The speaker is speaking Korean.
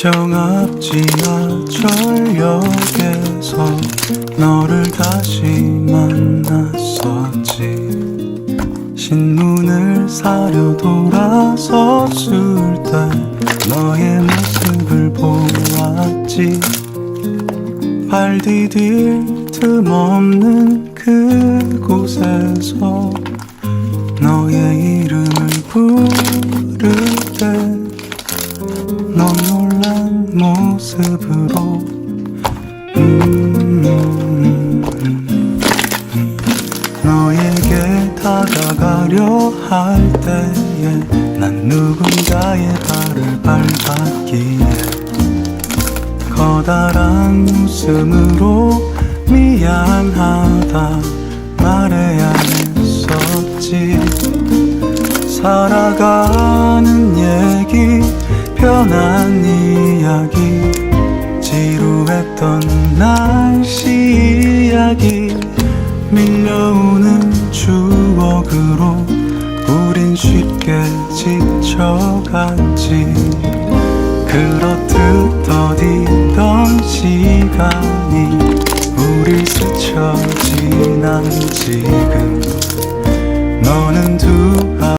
정압지 하철역에서 너를 다시 만났었지 신문을 사려 돌아섰을 때 너의 모습을 보았지 발 디딜 틈 없는 그곳에서 너의 이름을 부를 때 넌. 모습으로. 음, 너에게 다가가려 할 때에 난 누군가의 발을 밟았기에 커다란 웃음으로 미안하다 말해야 했었지. 살아가는 얘기 편한 지루했던 날씨 이야기 밀려오는 추억으로 우린 쉽게 지쳐갔지. 그렇듯 더디던 시간이 우릴 스쳐 지난 지금. 너는 두